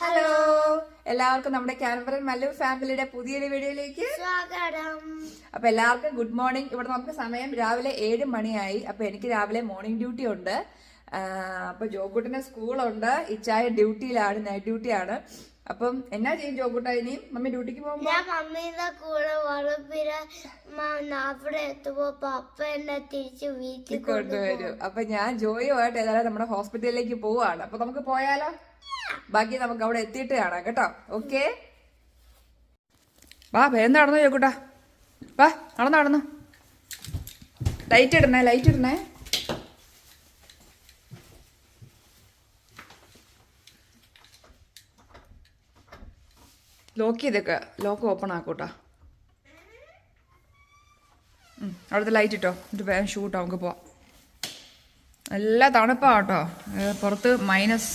Hello എല്ലാവർക്കും നമ്മുടെ ക്യാൻബറൻ മല്ലു ഫാമിലിയുടെ പുതിയൊരു വീഡിയോയിലേക്ക് സ്വാഗതം. അപ്പൊ എല്ലാവർക്കും ഗുഡ് മോർണിംഗ്. ഇവിടെ നമുക്ക് സമയം രാവിലെ ഏഴ് മണിയായി. അപ്പൊ എനിക്ക് രാവിലെ മോർണിംഗ് ഡ്യൂട്ടി ഉണ്ട്. അപ്പൊ ജോക്കുട്ടിന് സ്കൂളുണ്ട്. ഇച്ചായ ഡ്യൂട്ടിയിലാണ് നൈറ്റ് ഡ്യൂട്ടിയാണ്. അപ്പം എന്നാ ചെയ്യും ജോക്കുട്ട ഇനിയും മമ്മി ഡ്യൂട്ടിക്ക് പോകുമ്പോ? ഞാൻ കൂടെ വളപ്പില അവിടെ എത്തുമ്പോ പപ്പ എന്നെ തിരിച്ച് വീട്ടിൽ കൊണ്ടുവരും. അപ്പൊ ഞാൻ ജോയുമായിട്ട് ഏതായാലും നമ്മുടെ ഹോസ്പിറ്റലിലേക്ക് പോവാണ്. അപ്പൊ നമുക്ക് പോയാലോ? ബാക്കി നമുക്ക് അവിടെ എത്തിയിട്ട് കാണാം കേട്ടോ. ഓക്കെ? വാ വേഗം നടന്നു ചോക്കൂട്ടാ വാ നടന്നു നടന്നു. ലൈറ്റ് ഇടണേ ലൈറ്റ് ഇടണേ. ലോക്ക് ചെയ്തേക്ക. ലോക്ക് ഓപ്പൺ ആക്കൂട്ടാ അവിടുത്തെ ലൈറ്റ് ഇട്ടോ. എന്നിട്ട് വേഗം ഷൂട്ടോ നമുക്ക് പോവാം. നല്ല തണുപ്പാട്ടോ പുറത്ത് മൈനസ്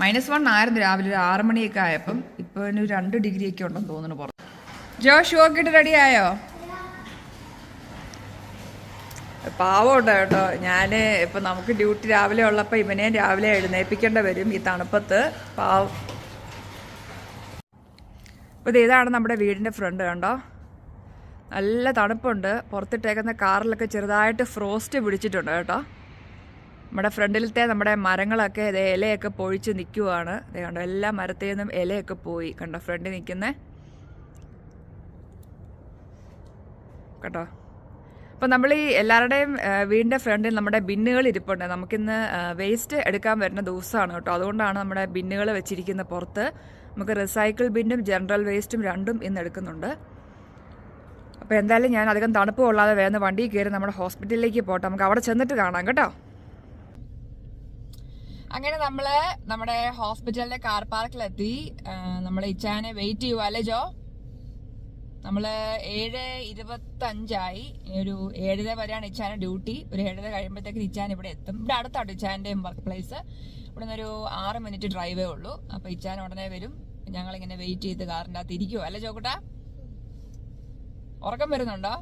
മൈനസ് വൺ ആയിരുന്നു രാവിലെ ഒരു ആറ് മണിയൊക്കെ ആയപ്പം ഇപ്പോൾ ഒരു രണ്ട് ഡിഗ്രി ഒക്കെ ഉണ്ടെന്ന് തോന്നുന്നു പുറത്ത്. ജോ ഷൂ ഒക്കെ ഇട്ട് റെഡി ആയോ? പാവമുണ്ട് കേട്ടോ. ഞാൻ ഇപ്പം നമുക്ക് ഡ്യൂട്ടി രാവിലെ ഉള്ളപ്പോൾ ഇവനെ രാവിലെ എഴുന്നേൽപ്പിക്കേണ്ട വരും ഈ തണുപ്പത്ത്. പാവം. അപ്പോൾ ഇത് ഇതാണ് നമ്മുടെ വീടിന്റെ ഫ്രണ്ട് കണ്ടോ? നല്ല തണുപ്പുണ്ട്. പുറത്തിട്ടേക്കുന്ന കാറിലൊക്കെ ചെറുതായിട്ട് ഫ്രോസ്റ്റ് പിടിച്ചിട്ടുണ്ട് കേട്ടോ. നമ്മുടെ ഫ്രണ്ടിലത്തെ നമ്മുടെ മരങ്ങളൊക്കെ ഇതേ ഇലയൊക്കെ പൊഴിച്ച് നിൽക്കുവാണ് അതേ കണ്ടോ എല്ലാ മരത്തിൽ നിന്നും ഇലയൊക്കെ പോയി. കണ്ടോ ഫ്രണ്ടിൽ നിൽക്കുന്നേ. കേട്ടോ അപ്പോൾ നമ്മൾ ഈ എല്ലാവരുടെയും വീടിന്റെ ഫ്രണ്ടിൽ നമ്മുടെ ബിന്നുകൾ ഇരിപ്പുണ്ട്. നമുക്കിന്ന് വേസ്റ്റ് എടുക്കാൻ വരുന്ന ദിവസമാണ് കേട്ടോ. അതുകൊണ്ടാണ് നമ്മുടെ ബിന്നുകൾ വെച്ചിരിക്കുന്ന പുറത്ത്. നമുക്ക് റിസൈക്കിൾ ബിന്നും ജനറൽ വേസ്റ്റും രണ്ടും ഇന്ന് എടുക്കുന്നുണ്ട്. അപ്പോൾ എന്തായാലും ഞാൻ അധികം തണുപ്പ് കൊള്ളാതെ വേഗം വണ്ടി കയറി നമ്മുടെ ഹോസ്പിറ്റലിലേക്ക് പോട്ടെ. നമുക്ക് അവിടെ ചെന്നിട്ട് കാണാം കേട്ടോ. അങ്ങനെ നമ്മൾ നമ്മുടെ ഹോസ്പിറ്റലിന്റെ കാർ പാർക്കിലെത്തി. നമ്മളെ ഇച്ചാനെ വെയിറ്റ് ചെയ്യുക അല്ലേ ജോ? നമ്മൾ ഏഴ് ഇരുപത്തി അഞ്ചായി ഒരു ഏഴര വരെയാണ് ഇച്ചാന്റെ ഡ്യൂട്ടി. ഒരു ഏഴര കഴിയുമ്പോഴത്തേക്ക് ഇച്ചാൻ ഇവിടെ എത്തും. ഇവിടെ അടുത്താണ് ഇച്ചാന്റെ വർക്ക് പ്ലേസ്. ഇവിടെ നിന്നൊരു ആറ് മിനിറ്റ് ഡ്രൈവേ ഉള്ളൂ. അപ്പൊ ഇച്ചാൻ ഉടനെ വരും. ഞങ്ങൾ ഇങ്ങനെ വെയിറ്റ് ചെയ്ത് കാറിന്റെ അകത്ത് ഇരിക്കുവോ. അല്ലേ ചോക്കുട്ടാ ഉറക്കം വരുന്നുണ്ടോ?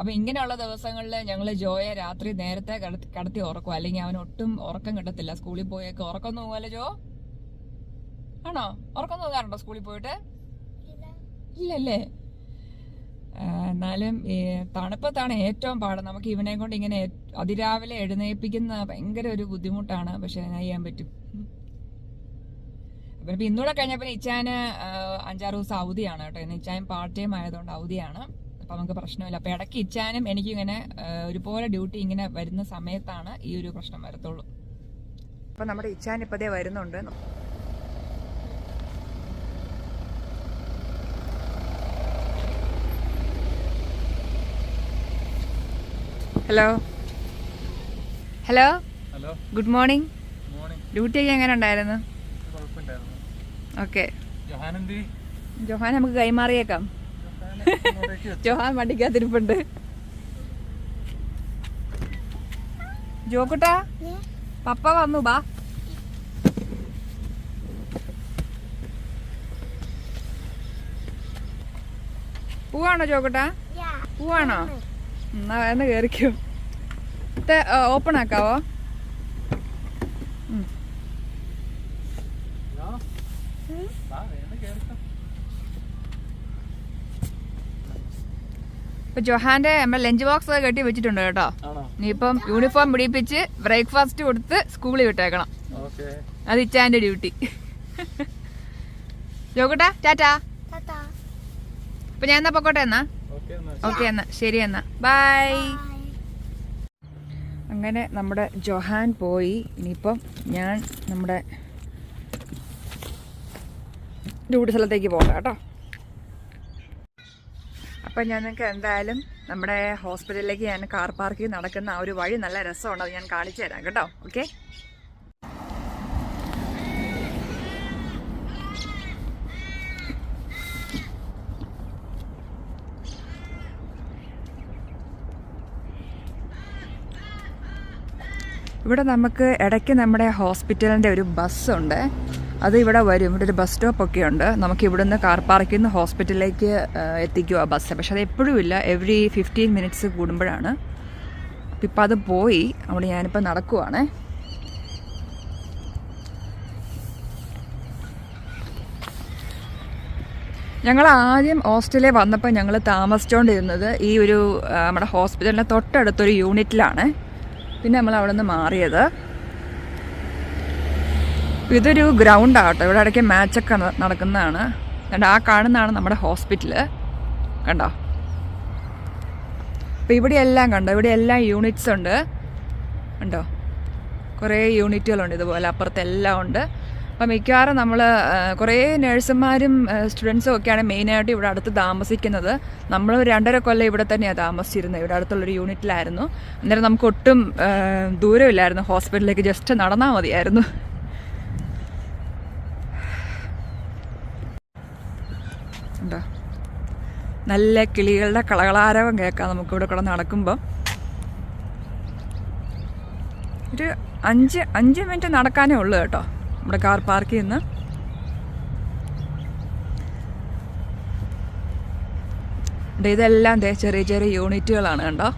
അപ്പൊ ഇങ്ങനെയുള്ള ദിവസങ്ങളിൽ ഞങ്ങൾ ജോയെ രാത്രി നേരത്തെ കടത്തി ഉറക്കും. അല്ലെങ്കിൽ അവൻ ഒട്ടും ഉറക്കം കിട്ടത്തില്ല. സ്കൂളിൽ പോയൊക്കെ ഉറക്കം തൂങ്ങുമല്ലോ ജോ? ആണോ? ഉറക്കം തൂങ്ങാറുണ്ടോ സ്കൂളിൽ പോയിട്ട്? ഇല്ലല്ലേ? എന്നാലും തണുപ്പത്താണ് ഏറ്റവും പാട്. നമുക്ക് ഇവനെ കൊണ്ട് ഇങ്ങനെ അതിരാവിലെ എഴുന്നേൽപ്പിക്കുന്ന ഭയങ്കര ഒരു ബുദ്ധിമുട്ടാണ്. പക്ഷെ അതിനെ ചെയ്യാൻ പറ്റും. അപ്പൊ ഇപ്പൊ ഇന്നൂടെ കഴിഞ്ഞപ്പോ ഇച്ചാന് അഞ്ചാറ് ദിവസം അവധിയാണ് കേട്ടോ. ഇന്ന് ഇച്ചാൻ പാർട്ട് ടൈം ആയതുകൊണ്ട് അവധിയാണ്. അപ്പൊ നമുക്ക് പ്രശ്നമില്ല. അപ്പം ഇടയ്ക്ക് ഇച്ചാനും എനിക്കിങ്ങനെ ഒരുപോലെ ഡ്യൂട്ടി ഇങ്ങനെ വരുന്ന സമയത്താണ് ഈ ഒരു പ്രശ്നം വരത്തുള്ളൂ. അപ്പം നമ്മുടെ ഇച്ചാൻ ഇപ്പതേ വരുന്നുണ്ട്. Hello? Hello? Hello? Good morning morning duty ഒക്കെ എങ്ങനെ ഉണ്ടായിരുന്നു? ഓക്കെ ജോഹാൻ നമുക്ക് കൈമാറിയേക്കാം. ജോഹാൻ വണ്ടിക്കകത്തിരിപ്പുണ്ട് ജോക്കുട്ടാ പപ്പ വന്നു ബാ. പൂവാണോ ജോക്കുട്ടാ? പൂവാണോ? എന്നാ വേണ്ട കയറിക്കോ ഓപ്പൺ ആക്കാവോ? ഉം. ഇപ്പൊ ജൊഹാന്റെ നമ്മുടെ ലഞ്ച് ബോക്സ് ഒക്കെ കെട്ടി വെച്ചിട്ടുണ്ട് കേട്ടോ. ഇനിയിപ്പം യൂണിഫോം പിടിപ്പിച്ച് ബ്രേക്ക്ഫാസ്റ്റ് കൊടുത്ത് സ്കൂളിൽ വിട്ടേക്കണം. അത് ഇച്ചാന്റെ ഡ്യൂട്ടി ജോക്കട്ടാ ടാറ്റാ. അപ്പൊ ഞാൻ എന്നാ പൊക്കോട്ടെ എന്നാ? ഓക്കെ എന്നാ. ഓക്കെ എന്നാ ശരി എന്നാ. ബൈ അങ്ങനെ നമ്മുടെ ജൊഹാൻ പോയി. ഇനിയിപ്പം ഞാൻ നമ്മുടെ ഡ്യൂട്ടി സ്ഥലത്തേക്ക് പോകാം കേട്ടോ. അപ്പം ഞാൻ നിങ്ങൾക്ക് എന്തായാലും നമ്മുടെ ഹോസ്പിറ്റലിലേക്ക് ഞാൻ കാർ പാർക്കിൽ നടക്കുന്ന ആ ഒരു വഴി നല്ല രസമുണ്ട് അത് ഞാൻ കാണിച്ചു തരാം കേട്ടോ. ഓക്കെ? ഇവിടെ നമുക്ക് ഇടയ്ക്ക് നമ്മുടെ ഹോസ്പിറ്റലിന്റെ ഒരു ബസ്സുണ്ട്. അത് ഇവിടെ വരും. ഇവിടെ ഒരു ബസ് സ്റ്റോപ്പൊക്കെ ഉണ്ട് നമുക്ക് ഇവിടുന്ന് കാർ പാർക്കിൽ നിന്ന് ഹോസ്പിറ്റലിലേക്ക് എത്തിക്കുക ആ ബസ് പക്ഷെ അത് എപ്പോഴും ഇല്ല. എവറി ഫിഫ്റ്റീൻ മിനിറ്റ്സ് കൂടുമ്പോഴാണ്. അപ്പം ഇപ്പം അത് പോയി. അവിടെ ഞാനിപ്പോൾ നടക്കുവാണ്. ഞങ്ങൾ ആദ്യം ഹോസ്റ്റലിൽ വന്നപ്പോൾ ഞങ്ങൾ താമസിച്ചുകൊണ്ടിരുന്നത് ഈ ഒരു നമ്മുടെ ഹോസ്പിറ്റലിന്റെ തൊട്ടടുത്തൊരു യൂണിറ്റിലാണ് പിന്നെ നമ്മൾ അവിടെ നിന്ന് മാറിയത്. ഇതൊരു ഗ്രൗണ്ട് കേട്ടോ ഇവിടെ ഇടയ്ക്ക് മാച്ചൊക്കെ നടക്കുന്നതാണ്. കണ്ടോ ആ കാണുന്നതാണ് നമ്മുടെ ഹോസ്പിറ്റൽ കണ്ടോ? അപ്പോൾ ഇവിടെ എല്ലാം കണ്ടോ? ഇവിടെ എല്ലാം യൂണിറ്റ്സ് ഉണ്ട്. കണ്ടോ? കുറേ യൂണിറ്റുകളുണ്ട് ഇതുപോലെ. അപ്പുറത്തെല്ലാം ഉണ്ട്. അപ്പം മിക്കവാറും നമ്മൾ കുറേ നഴ്സുമാരും സ്റ്റുഡൻസും ഒക്കെയാണ് മെയിനായിട്ട് ഇവിടെ അടുത്ത് താമസിക്കുന്നത്. നമ്മൾ രണ്ടര കൊല്ലം ഇവിടെ തന്നെയാണ് താമസിച്ചിരുന്നത്. ഇവിടെ അടുത്തുള്ളൊരു യൂണിറ്റിലായിരുന്നു അന്നേരം നമുക്ക് ഒട്ടും ദൂരമില്ലായിരുന്നു. ഹോസ്പിറ്റലിലേക്ക് ജസ്റ്റ് നടന്നാൽ മതിയായിരുന്നു. ഉണ്ടോ. നല്ല കിളികളുടെ കളകളാരവം കേൾക്കാം നമുക്കിവിടെ കൂടെ നടക്കുമ്പോൾ ഒരു അഞ്ച് അഞ്ച് മിനിറ്റ് നടക്കാനേ ഉള്ളൂ കേട്ടോ നമ്മുടെ കാർ പാർക്ക് ചെയ്യുന്ന. ഇതെല്ലാം ചെറിയ ചെറിയ യൂണിറ്റുകളാണ് കണ്ടോ?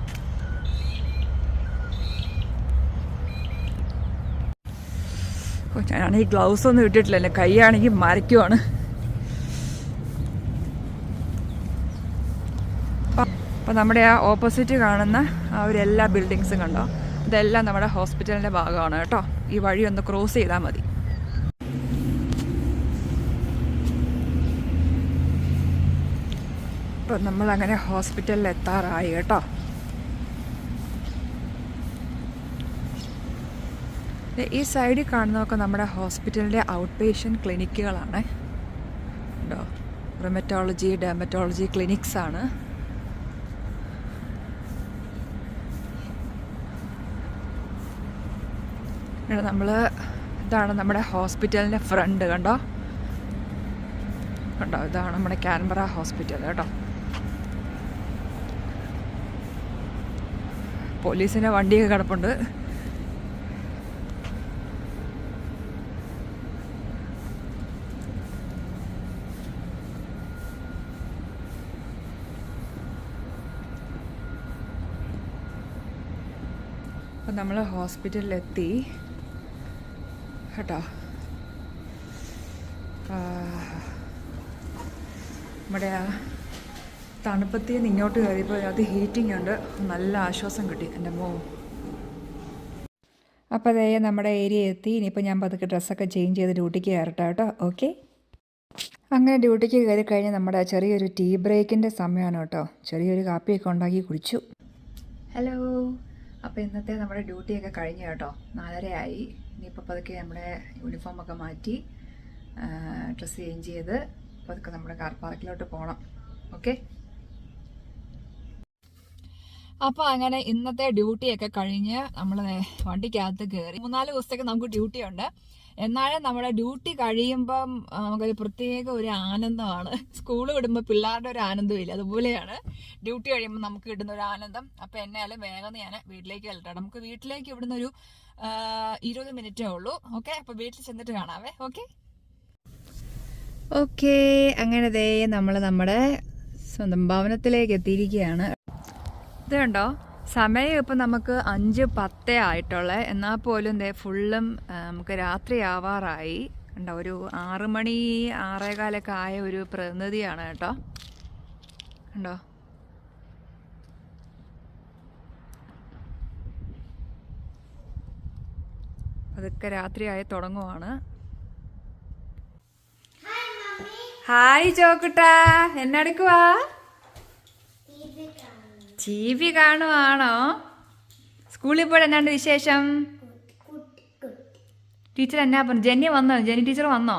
ഞാനാണെങ്കിൽ ഗ്ലൗസ് ഒന്നും ഇട്ടിട്ടില്ല. എന്റെ കൈയാണെങ്കിൽ മരയ്ക്കുവാണ്. അപ്പോൾ നമ്മുടെ ആ ഓപ്പോസിറ്റ് കാണുന്ന ആ ഒരു എല്ലാ ബിൽഡിങ്സും കണ്ടോ? ഇതെല്ലാം നമ്മുടെ ഹോസ്പിറ്റലിന്റെ ഭാഗമാണ് കേട്ടോ. ഈ വഴി ഒന്ന് ക്രോസ് ചെയ്താൽ മതി. അപ്പോൾ നമ്മളങ്ങനെ ഹോസ്പിറ്റലിൽ എത്താറായി കേട്ടോ. ഈ സൈഡിൽ കാണുന്നതൊക്കെ നമ്മുടെ ഹോസ്പിറ്റലിന്റെ ഔട്ട് പേഷ്യന്റ് ക്ലിനിക്കുകളാണ് ഉണ്ടോ റൊമറ്റോളജി ഡെമറ്റോളജി ക്ലിനിക്സ് ആണ് ഇവിടെ നമ്മൾ ഇതാണ് നമ്മുടെ ഹോസ്പിറ്റലിന്റെ ഫ്രണ്ട് കണ്ടോ? കണ്ടോ? ഇതാണ് നമ്മുടെ കാൻബറ ഹോസ്പിറ്റൽ കേട്ടോ. പോലീസിന്റെ വണ്ടിയൊക്കെ കിടപ്പുണ്ട്. അപ്പം നമ്മൾ ഹോസ്പിറ്റലിലെത്തി. കേട്ടോ. നമ്മുടെ ആ തണുപ്പത്തിൽ നിന്ന് ഇങ്ങോട്ട് കയറിയപ്പോൾ അത് ഹീറ്റിംഗ് ഉണ്ട്. നല്ല ആശ്വാസം കിട്ടി എന്റെ മോ അപ്പോൾ അതേ നമ്മുടെ ഏരിയ എത്തി. ഇനിയിപ്പോൾ ഞാൻ പതുക്കെ ഡ്രസ്സൊക്കെ ചേഞ്ച് ചെയ്ത് ഡ്യൂട്ടിക്ക് കയറട്ടെ കേട്ടോ. ഓക്കെ അങ്ങനെ ഡ്യൂട്ടിക്ക് കയറി കഴിഞ്ഞ് നമ്മുടെ ചെറിയൊരു ടീ ബ്രേക്കിന്റെ സമയമാണ് കേട്ടോ. ചെറിയൊരു കാപ്പിയൊക്കെ ഉണ്ടാക്കി കുടിച്ചു. ഹലോ അപ്പോൾ ഇന്നത്തെ നമ്മുടെ ഡ്യൂട്ടിയൊക്കെ കഴിഞ്ഞു കേട്ടോ. നാലരയായി. ഇനിയിപ്പോൾ പതുക്കെ നമ്മുടെ യൂണിഫോമൊക്കെ മാറ്റി ഡ്രസ്സ് ചേഞ്ച് ചെയ്ത് പതുക്കെ നമ്മുടെ കാർ പാർക്കിലോട്ട് പോകണം ഓക്കെ അപ്പോൾ അങ്ങനെ ഇന്നത്തെ ഡ്യൂട്ടി ഒക്കെ കഴിഞ്ഞ് നമ്മൾ വണ്ടിക്കകത്ത് കയറി മൂന്നാൽ ദിവസത്തേക്ക് നമുക്ക് ഡ്യൂട്ടി ഉണ്ട്. എന്നാലും നമ്മുടെ ഡ്യൂട്ടി കഴിയുമ്പം നമുക്കൊരു പ്രത്യേക ഒരു ആനന്ദമാണ്. സ്കൂൾ വിടുമ്പോൾ പിള്ളേരുടെ ഒരു ആനന്ദം ഇല്ല അതുപോലെയാണ് ഡ്യൂട്ടി കഴിയുമ്പോൾ നമുക്ക് കിട്ടുന്ന ഒരു ആനന്ദം. അപ്പം എന്നാലും വേഗം ഞാൻ വീട്ടിലേക്ക് വരട്ടെ. നമുക്ക് വീട്ടിലേക്ക് ഇവിടുന്ന് ഒരു ഇരുപത് മിനിറ്റേ ഉള്ളൂ. ഓക്കെ അപ്പോൾ വീട്ടിൽ ചെന്നിട്ട് കാണാവേ. ഓക്കെ ഓക്കെ അങ്ങനെ ദേ നമ്മൾ നമ്മുടെ സ്വന്തം ഭവനത്തിലേക്ക് എത്തിയിരിക്കുകയാണ്. കണ്ടോ സമയം ഇപ്പം നമുക്ക് അഞ്ച് പത്തേ ആയിട്ടുള്ള. എന്നാൽ പോലും ദേ ഫുള്ളും നമുക്ക് രാത്രി ആവാറായി. ഉണ്ടോ ഒരു ആറ് മണി ആറേകാലൊക്കെ ആയ ഒരു പ്രതിനിധിയാണ് കേട്ടോ. ഉണ്ടോ അതൊക്കെ രാത്രിയായി തുടങ്ങുവാണ്. ഹായ് ചോക്കുട്ടാ. എന്നെടുക്കുവാ ടി വി കാണുവാണോ? സ്കൂളിൽ പോയി എന്നാണ്ട് വിശേഷം? ടീച്ചർ എന്നാ പറഞ്ഞു? ജെന്നി വന്നോ? ജെന്നി ടീച്ചർ വന്നോ?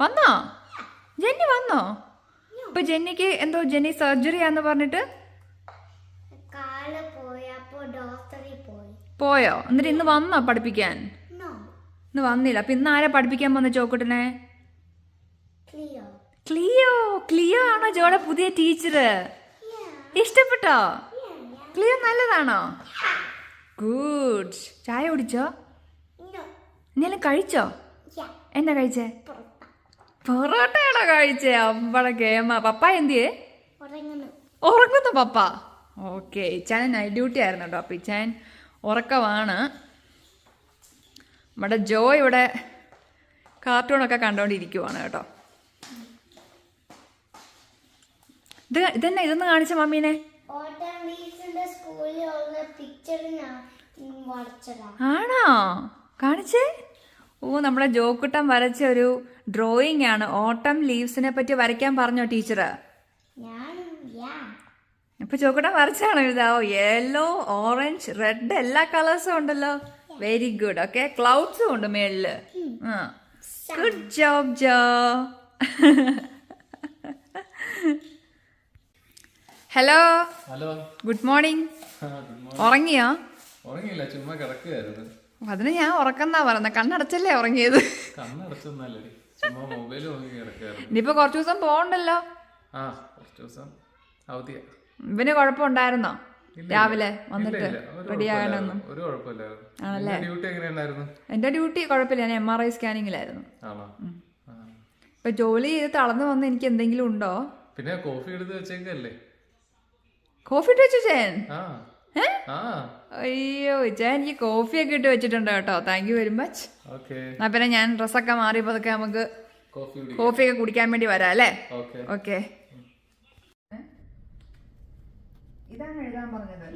വന്നോ? ജെന്നി വന്നോ? ഇപ്പൊ ജെന്നിക്ക് എന്തോ ജെന്നി സർജറി ആന്ന് പറഞ്ഞിട്ട്? പോയി? എന്നിട്ട് ഇന്ന് വന്നോ പഠിപ്പിക്കാൻ? ഇന്ന് വന്നില്ല. അപ്പൊ ഇന്ന് ആരാ പഠിപ്പിക്കാൻ വന്ന ചോക്കുട്ടനെ? ക്ലിയോ. ക്ലിയോ? ക്ലിയോ ആണോ ജോടെ പുതിയ ടീച്ചർ ഇഷ്ടപ്പെട്ടോ? ക്ലിയർ നല്ലതാണോ? ഗുഡ് ചായ കുടിച്ചോ? ഇന്നലെ കഴിച്ചോ? യാ എന്നാ കഴിച്ചേ? പൊറോട്ടയാണോ കഴിച്ചേ? അമ്പള ഗേമ. പപ്പ എന്തിയേ? ഉറങ്ങുന്നു പപ്പ. ഓക്കെ ഇച്ചാൻ നൈറ്റ് ഡ്യൂട്ടി ആയിരുന്നു കേട്ടോ. അപ്പം ഇച്ചാൻ ഉറക്കമാണ് നമ്മുടെ ജോ ഇവിടെ കാർട്ടൂണൊക്കെ കണ്ടുകൊണ്ടിരിക്കുവാണ് കേട്ടോ. ഇത് ഇതന്നെ ഇതൊന്ന് കാണിച്ച മമ്മീനെ ആണോ? കാണിച്ചേ? ഓ നമ്മുടെ ജോക്കുട്ടൻ വരച്ച ഒരു ഡ്രോയിങ് ആണ്. ഓട്ടം ലീവ്സിനെ പറ്റി വരയ്ക്കാൻ പറഞ്ഞോ ടീച്ചർ ഇപ്പൊ ജോക്കുട്ടൻ വരച്ചാണോ ഇതാവോ യെല്ലോ ഓറഞ്ച് റെഡ് എല്ലാ കളേഴ്സും ഉണ്ടല്ലോ. വെരി ഗുഡ് ഓക്കെ ക്ലൗഡ്സും ഉണ്ട് മേളിൽ. ഗുഡ് ജോബ് ജോ. ഹലോ ഹലോ ഗുഡ് മോർണിംഗ് ഉറങ്ങിയോ? ഉറങ്ങിയില്ല ചുമ്മാ കിടക്കുകയായിരുന്നു. അതിന് ഞാൻ ഉറക്കെന്നാ പറഞ്ഞ കണ്ണടച്ചല്ലേ ഉറങ്ങിയത്? കണ്ണടച്ചൊന്നല്ലേ ചുമ്മാ മൊബൈൽ നോക്കി കിടക്കുകയായിരുന്നു. ഇനിയിപ്പോ കുറച്ചു ദിവസം പോണ്ടല്ലോ ആ കുറച്ച് ദിവസം അവധിയാ. ഇവന് കുഴപ്പമുണ്ടായിരുന്നോ? രാവിലെ വന്നിട്ട് റെഡി ആകാനൊന്നും ആണല്ലേ? എന്റെ ഡ്യൂട്ടി കുഴപ്പമില്ല. ഞാൻ എം ആർ ഐ സ്കാനിങ്ങിലായിരുന്നു. ഇപ്പൊ ജോലി ചെയ്ത് തളർന്നു വന്ന് എനിക്ക് എന്തെങ്കിലും ഉണ്ടോ? പിന്നെ കോഫി എടുത്ത് വെച്ചേക്കല്ലേ? കോഫി ഇട്ട് വെച്ചു ചേൻ അയ്യോ ചേൻ എനിക്ക് കോഫിയൊക്കെ ഇട്ട് വെച്ചിട്ടുണ്ട് കേട്ടോ. താങ്ക് യു വെരി മച്ച് എന്നാ പിന്നെ ഞാൻ ഡ്രസ്സൊക്കെ മാറിയപ്പോ അതൊക്കെ നമുക്ക് കോഫിയൊക്കെ കുടിക്കാൻ വേണ്ടി വരാം അല്ലേ? ഓക്കെ ഓക്കെ ഇതാണ് എഴുതാൻ പറഞ്ഞത്.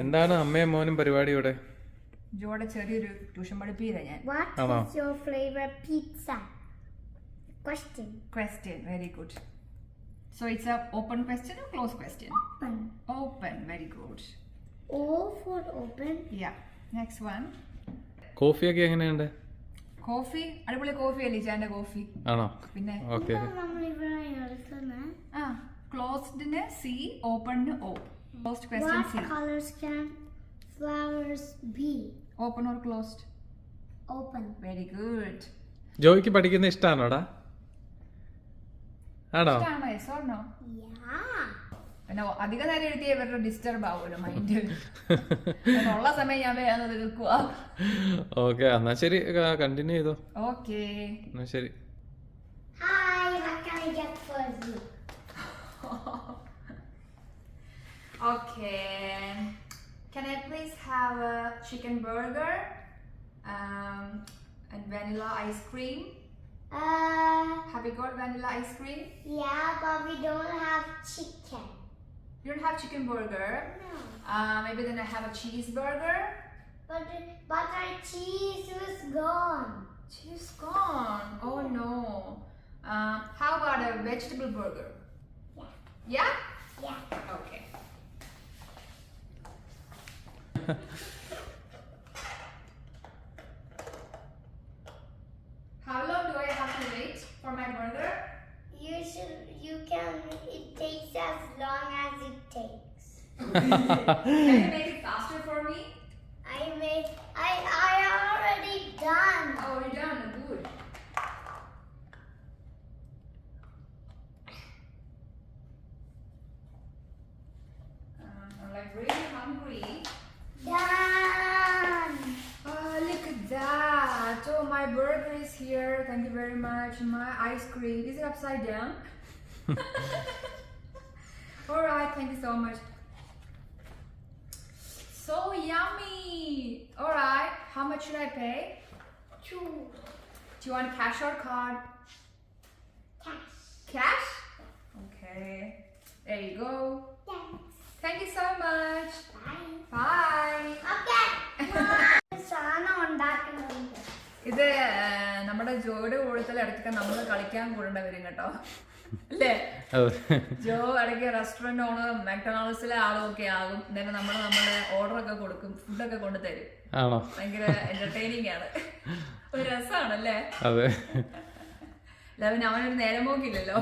എന്താണ് അമ്മയും മോനും പരിപാടി ഇവിടെ? ജോടെ ചെറിയൊരു ട്യൂഷൻ പഠിപ്പിയില്ല ഞാൻ What Hello. is your favorite pizza? Question. Question. Very good. So it's a open question or closed question? Open. Open. Very good. O for open. Yeah. Next one. കോഫിയൊക്കെ എങ്ങനെയുണ്ട് കോഫി അടിപൊളി കോഫി അല്ലേ ചാന്റെ coffee ആണോ പിന്നെ okay ആ ക്ലോസ്ഡിന് C ഓപ്പണിന് O closed question What see colors can flowers be? Open or closed? Open. Very good. ജോയിക്ക് പഠിക്കുന്ന ഇഷ്ടമാണോടാ ആണോ Yeah. പിന്നെ അധിക നേരം എഴുതിയ ഇവരുടെ ഡിസ്റ്റർബ് ആവുമല്ലോ മൈൻഡ് ഉള്ള സമയം ഞാൻ വേഗം തീർക്കുക ഓക്കെ എന്നാ ശരി കണ്ടിന്യൂ ചെയ്തോ ഓക്കെ എന്നാ ശരി Hi, what can I get for you? Okay. Can I please have a chicken burger um, and vanilla ice cream? Uh, Have you got vanilla ice cream? yeah, but we don't have chicken. You don't have chicken burger. No. Uh, maybe then I have a cheeseburger. But but our cheese was gone. Cheese gone. Oh no. Um, how about a vegetable burger? Yeah. Yeah? Yeah. Okay. How long do I have to wait for my burger? You should. You can. It takes as long as it takes. Can you make it faster for me? I made. I I already done. Oh, you're done. Good. Uh, I'm like really hungry. Done. Oh, look at that. Oh, my burger is here. Thank you very. My ice cream. Is it upside down? All right. Thank you so much. So yummy. All right. How much should I pay? Two. Do you want cash or card? Cash. Cash? Okay. There you go. Thanks. Thank you so much. Bye. Bye. Okay. ഇത് നമ്മുടെ ജോയുടെ കൂടുതൽ ഇടയ്ക്കൊക്കെ നമ്മൾ കളിക്കാൻ കൂടേണ്ട വരും കേട്ടോ. അല്ലേ? ജോ ഇടയ്ക്ക് റെസ്റ്റോറന്റ് ഓണർ മെക്ഡൊണാൾഡ്സിലെ ആളും ഒക്കെ ആകും. എന്നിട്ട് നമ്മൾ നമ്മുടെ ഓർഡർ ഒക്കെ കൊടുക്കും ഫുഡൊക്കെ കൊണ്ട് തരും. ആണോ? ഭയങ്കര എന്റർടൈനിങ് ആണ്. ഒരു രസമാണല്ലേ അതെ. അല്ല പിന്നെ അവനൊരു നേരം പോക്കില്ലല്ലോ.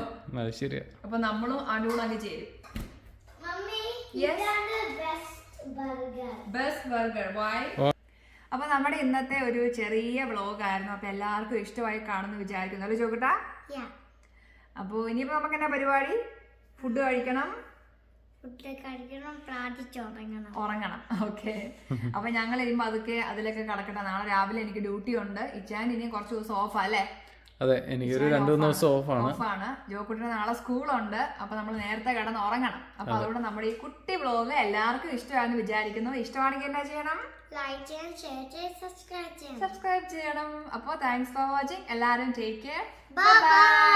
ശരിയാ. അപ്പൊ നമ്മളും അടിപൊളി ചേരും. Best burger best burger why അപ്പൊ നമ്മുടെ ഇന്നത്തെ ഒരു ചെറിയ വ്ളോഗ് ആയിരുന്നു അപ്പൊ എല്ലാവർക്കും ഇഷ്ടമായി കാണുന്നു വിചാരിക്കുന്നു. അല്ലേ ചോക്കട്ടാ? അപ്പോൾ ഇനിയിപ്പോ നമുക്ക് എന്നാ പരിപാടി? ഫുഡ് കഴിക്കണം. ഉറങ്ങണം. ഓക്കെ അപ്പൊ ഞങ്ങൾ ഇനിയുമ്പോ അതൊക്കെ അതിലൊക്കെ കടക്കട്ടെ. നാളെ രാവിലെ എനിക്ക് ഡ്യൂട്ടി ഉണ്ട്. ഇച്ചാൻ ഇനി കുറച്ച് ദിവസം ഓഫ് അല്ലേ? അതെ എനിക്കൊരു രണ്ടു മൂന്ന് ദിവസം ഓഫാണ് ഓഫാണ് ജോക്കുട്ടിന് നാളെ സ്കൂളുണ്ട്. അപ്പൊ നമ്മൾ നേരത്തെ കിടന്ന് ഉറങ്ങണം. അപ്പൊ അതുകൊണ്ട് നമ്മുടെ ഈ കുട്ടി ബ്ലോഗ് എല്ലാവർക്കും ഇഷ്ടമാണെന്ന് വിചാരിക്കുന്നു. ഇഷ്ടമാണെങ്കിൽ എന്താ ചെയ്യണം? ലൈക്ക് ചെയ്യണം ഷെയർ ചെയ്യണം സബ്സ്ക്രൈബ് ചെയ്യണം. സബ്സ്ക്രൈബ് ചെയ്യണം. അപ്പോൾ താങ്ക്സ് ഫോർ വാച്ചിങ് എല്ലാവരും ടേക്ക് കെയർ ബൈ bye.